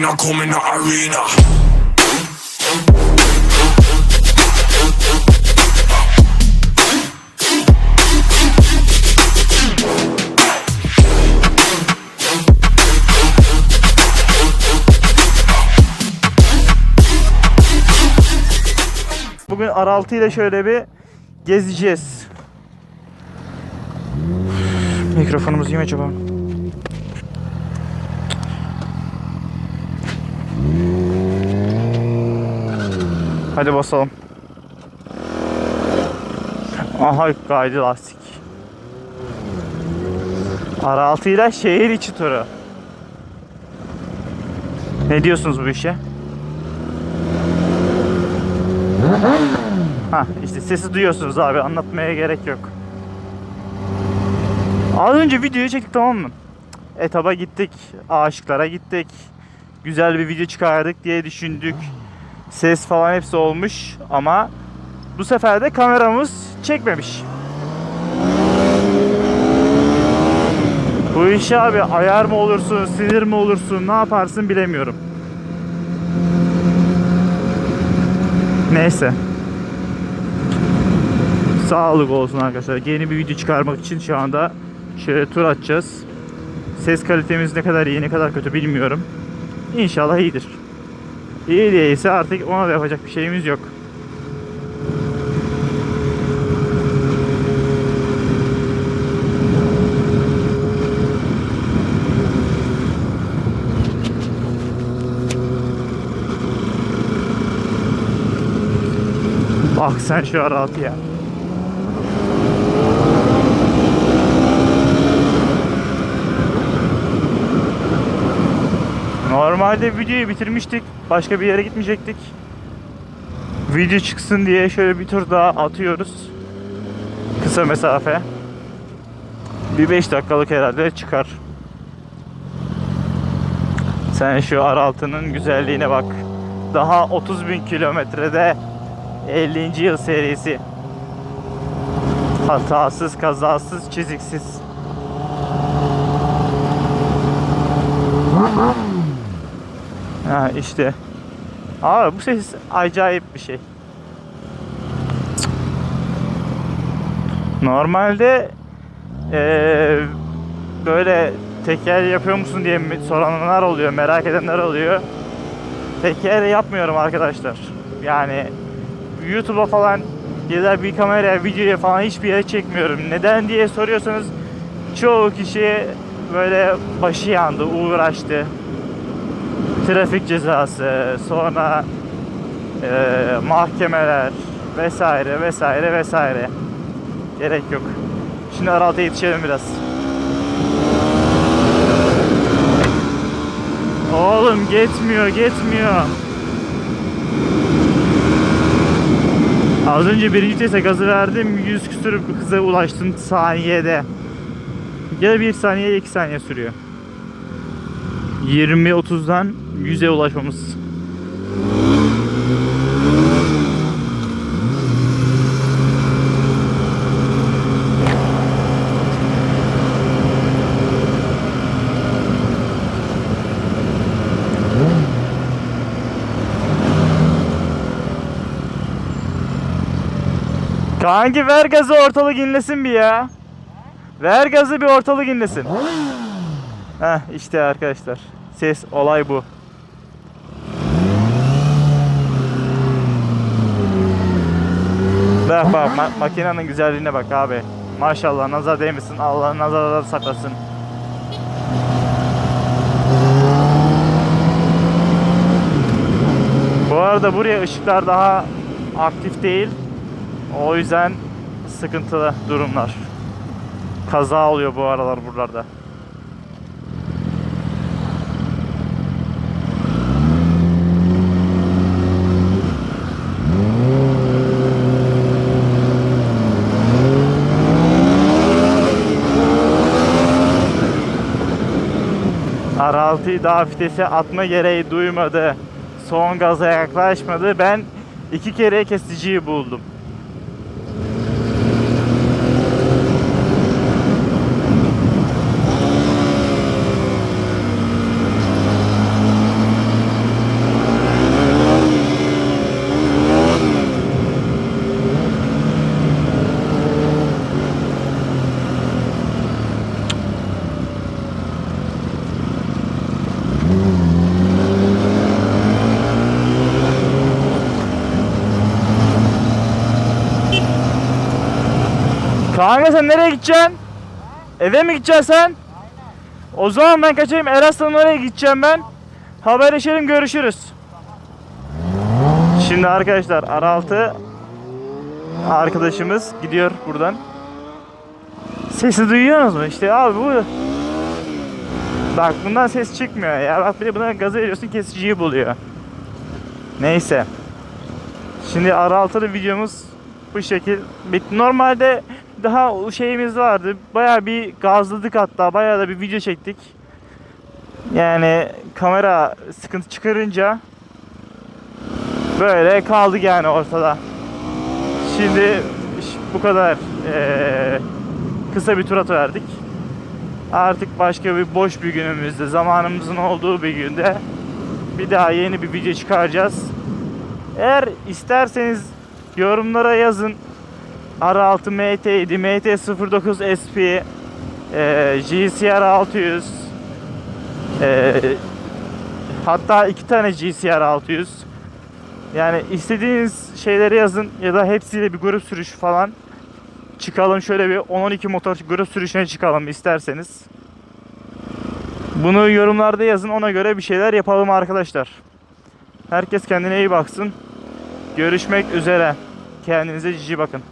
when I come in the arena. Bugün Araltı ile şöyle bir gezeceğiz. Mikrofonumuz iyi acaba? Hadi basalım. Aha kaydı lastik. Araltı ile şehir içi turu. Ne diyorsunuz bu işe? Ha işte sesi duyuyorsunuz abi anlatmaya gerek yok. Az önce videoyu çektik tamam mı? Etaba gittik, aşıklara gittik. Güzel bir video çıkardık diye düşündük. Ses falan hepsi olmuş ama bu sefer de kameramız çekmemiş. Bu işe abi ayar mı olursun, sinir mi olursun, ne yaparsın bilemiyorum. Neyse. Sağlık olsun arkadaşlar. Yeni bir video çıkarmak için şu anda şöyle tur atacağız. Ses kalitemiz ne kadar iyi ne kadar kötü bilmiyorum. İnşallah iyidir. İyi değilse artık ona da yapacak bir şeyimiz yok. Bak sen şu rahat ya. Normalde videoyu bitirmiştik. Başka bir yere gitmeyecektik. Video çıksın diye şöyle bir tur daha atıyoruz. Kısa mesafe. Bir 5 dakikalık herhalde çıkar. Sen şu Araltı'nın güzelliğine bak. Daha 30 bin kilometrede 50. yıl serisi. Hatasız, kazasız, çiziksiz. Ha işte. Abi bu ses acayip bir şey. Normalde eee, böyle teker yapıyor musun diye soranlar oluyor, merak edenler oluyor. Teker yapmıyorum arkadaşlar. Yani YouTube'a falan ya da bir kameraya, videoya falan hiçbir yere çekmiyorum. Neden diye soruyorsanız çoğu kişi böyle başı yandı, uğraştı. Trafik cezası, sonra eee, mahkemeler vesaire vesaire vesaire. Gerek yok. Şimdi Araltı'ya yetişelim biraz. Oğlum gitmiyor, gitmiyor. Az önce birinci vitese gazı verdim. 100 küsür hıza ulaştım saniyede. Ya 1 saniye ya 2 saniye sürüyor. 20-30'dan 100'e ulaşmamız. Kanki ver gazı ortalık inlesin bir ya. Ver gazı bir ortalık inlesin. Heh işte arkadaşlar. Ses olay bu. Bak bak ma- makinenin güzelliğine bak abi. Maşallah nazar değmesin. Allah nazardan saklasın. Bu arada buraya ışıklar daha aktif değil. O yüzden sıkıntılı durumlar. Kaza oluyor bu aralar buralarda. Araltı daha vitese atma gereği duymadı. Son gaza yaklaşmadı. Ben iki kere kesiciyi buldum. Kanka sen nereye gideceksin? Eve mi gideceksin sen? O zaman ben kaçayım. Eraslan'ın oraya gideceğim ben. Haberleşelim görüşürüz. Şimdi arkadaşlar Araltı arkadaşımız gidiyor buradan. Sesi duyuyorsunuz mu? İşte abi bu. Bak bundan ses çıkmıyor ya. Bak bir de buna gazı veriyorsun kesiciyi buluyor. Neyse. Şimdi Araltı'lı videomuz bu şekil. Normalde daha şeyimiz vardı. Bayağı bir gazladık hatta. Bayağı da bir video çektik. Yani kamera sıkıntı çıkarınca böyle kaldık yani ortada. Şimdi bu kadar eee, kısa bir tur atıverdik. Artık başka bir boş bir günümüzde, zamanımızın olduğu bir günde bir daha yeni bir video çıkaracağız. Eğer isterseniz yorumlara yazın. R6 MT7, MT09 SP, eee, GCR 600, eee, hatta iki tane GCR 600. Yani istediğiniz şeyleri yazın ya da hepsiyle bir grup sürüşü falan çıkalım şöyle bir 10-12 motor grup sürüşüne çıkalım isterseniz. Bunu yorumlarda yazın ona göre bir şeyler yapalım arkadaşlar. Herkes kendine iyi baksın. Görüşmek üzere. Kendinize cici bakın.